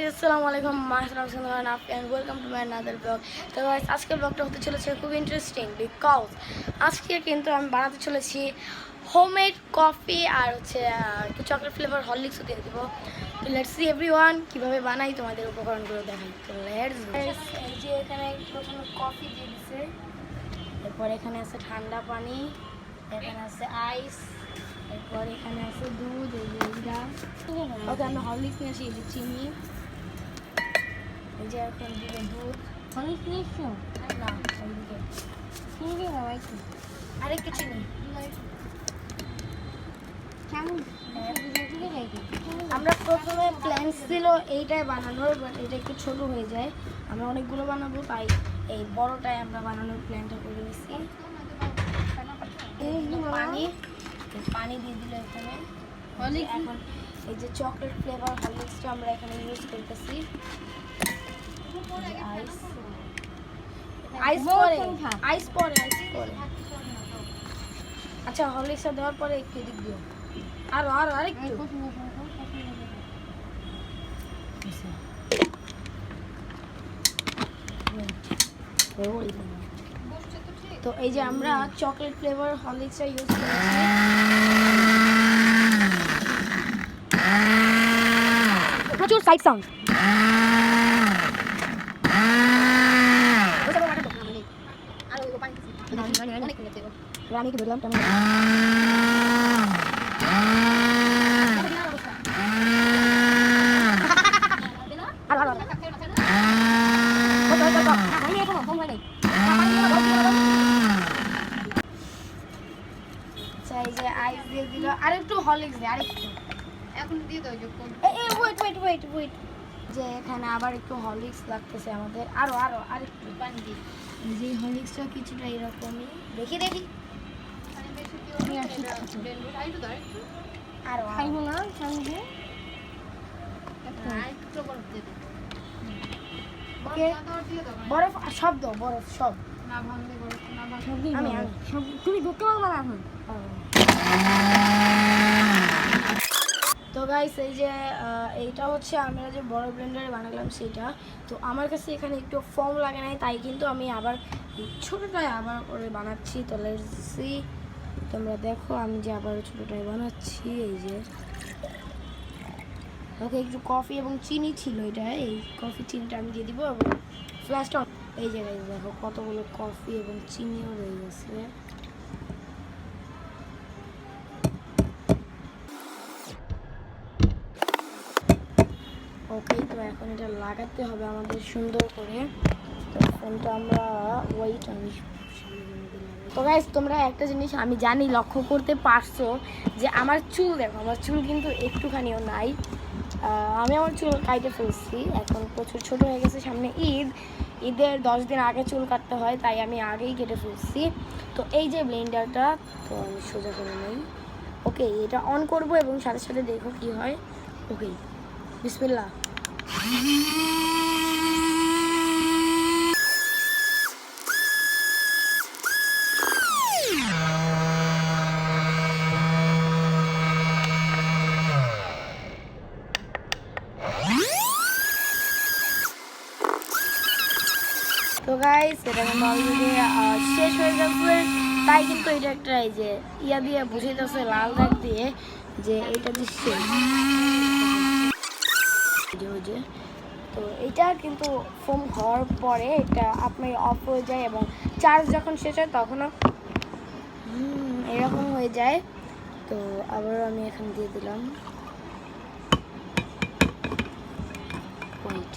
Guys আসসালামু আলাইকুম মাসলাম সুন্দর and welcome to my another blog তো গাইজ আজকের ব্লগটা হতে চলেছে খুব ইন্টারেস্টিং বিকজ আজকে কিন্তু আমি বানাতে চলেছি হোমমেড কফি আর হচ্ছে চকলেট ফ্লেভার হরলিক্সও দিয়ে দেবো। তো লেটস সি এভরি ওয়ান কীভাবে বানাই তোমাদের উপকরণগুলো দেখাই। তো লেটস এই যে এখানে প্রথমে কফি দিয়ে দিছে। এরপর এখানে আছে ঠান্ডা পানি এখানে আছে আইস এরপর এখানে আছে দুধ এই এইটা। ওকে আমরা হরলিক্স নিয়ে আসি এই যে চিনি। এই যে এখন দিলে দুধ। হরলিক্স নিয়ে এসছো না ওইদিকে চিনি দিয়ে দাও একটু চিনি আমরা প্রথমে প্ল্যান ছিল এইটাই বানানোর বাট এটা একটু ছোট হয়ে যায়। আমরা অনেকগুলো বানাবো তাই এই বড়টাই আমরা বানানোর প্ল্যানটা করে নিচ্ছি পানি পানি দিয়ে দিল এখানে। এখন এই যে চকলেট ফ্লেভার হরলিক্সটা আমরা এখানে ইউজ করতেছি। আইস আইস পরে। আইস পরে আইস পরে। আচ্ছা হরলিক্সটা দেওয়ার পরে একটু এদিক দিও আরও আরও আরেকটু। তো এই যে আমরা চকলেট ফ্লেভার হরলিক্সটা ইউজ করেছি। প্রচুর সাইড সাউন্ড আমি কি ধরলাম কেমন আরও আরও আরও কত কত আমি এখনও কম হয় আচ্ছা এই যে আইস দিয়ে দিল আর একটু হরলিক্স দে আরেকটু এখন দিয়ে দাও ওয়েট ওয়েট ওয়েট ওয়েট যে এখানে আবার একটু হরলিক্স লাগতেছে আমাদের। আরও আরও আরেকটু পানি দিয়ে। এই যে হরলিক্সটা কিছুটা এরকমই। দেখি দেখি। পানি বেশি কি হবে এটা ব্লেন্ড করে আইটু দাও একটু আরও। খাইব না খাইব। হ্যাঁ বরফ ওকে বরফ আর সব দাও বরফ সব না ভাঙলে বরফ না ভাঙলে আমি তুমি ধরতে পারবে না এখন? গাইস এই যে এইটা হচ্ছে আমরা যে বড় ব্লেন্ডারে বানালাম সেটা। তো আমার কাছে এখানে একটু ফর্ম লাগে নাই, তাই কিন্তু আমি আবার ছোটোটাই আবার করে বানাচ্ছি। তো সি তোমরা দেখো, আমি যে আবার ছোটোটাই বানাচ্ছি, এই যে। ওকে, একটু কফি এবং চিনি ছিল এটা, এই কফি চিনিটা আমি দিয়ে দিব, এবং ফ্ল্যাশটা এই জায়গায় দেখো, কতগুলো কফি এবং চিনিও রয়ে গেছে। ওকে তো এখন এটা লাগাতে হবে আমাদের সুন্দর করে। তো ফোনটা আমরা ওয়েট আমি তো গাইজ তোমরা একটা জিনিস আমি জানি, লক্ষ্য করতে পারছ যে আমার চুল দেখো, আমার চুল কিন্তু একটুখানিও নাই। আমি আমার চুল কাইটে ফেলছি, এখন প্রচুর ছোট হয়ে গেছে সামনে ঈদ। ঈদের দশ দিন আগে চুল কাটতে হয়, তাই আমি আগেই কেটে ফেলছি। তো এই যে ব্লেন্ডারটা তো আমি সোজা করে নেই। ওকে, এটা অন করব এবং সাথে সাথে দেখো কি হয়। ওকে, বিসমিল্লাহ। তো গাইস এটা কিন্তু অলরেডি শেষ হয়ে যাচ্ছে তাই কিন্তু এটা একটা এই যে, ইয়া দিয়ে বুঝাইতেছে, লাল দাগ দিয়ে যে এটা যে যে। তো এটা কিন্তু ফোম হওয়ার পরে এটা আপনার অফ হয়ে যায় এবং চার্জ যখন শেষ হয় তখনও এরকম হয়ে যায়। তো আবার আমি এখানে দিয়ে দিলাম। ওয়েট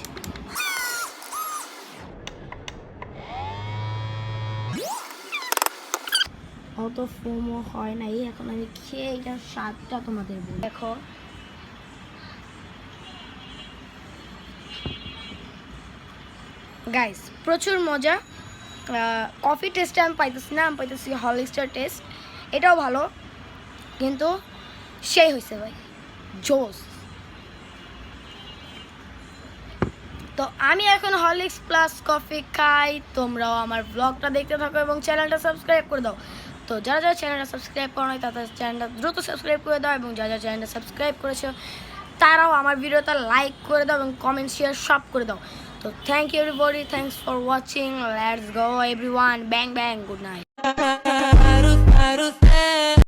অত ফোমও হয় নাই, এখন আমি খেয়ে এটার স্বাদটা তোমাদের দেখো গাইস প্রচুর মজা। কফি টেস্টে আমি পাইতেছি না, আমি পাইতেছি হলিস্টার টেস্ট এটাও ভালো, কিন্তু সেই হয়েছে ভাই, জোস। তো আমি এখন হরলিক্স প্লাস কফি খাই, তোমরাও আমার ব্লগটা দেখতে থাকো এবং চ্যানেলটা সাবস্ক্রাইব করে দাও। তো যারা যারা চ্যানেলটা সাবস্ক্রাইব করো নাই, তাদের চ্যানেলটা দ্রুত সাবস্ক্রাইব করে দাও এবং যারা যারা চ্যানেলটা সাবস্ক্রাইব করেছ, তারাও আমার ভিডিওটা লাইক করে দাও এবং কমেন্ট শেয়ার সব করে দাও। So thank you everybody. Thanks for watching. Let's go everyone. Bang bang. Good night.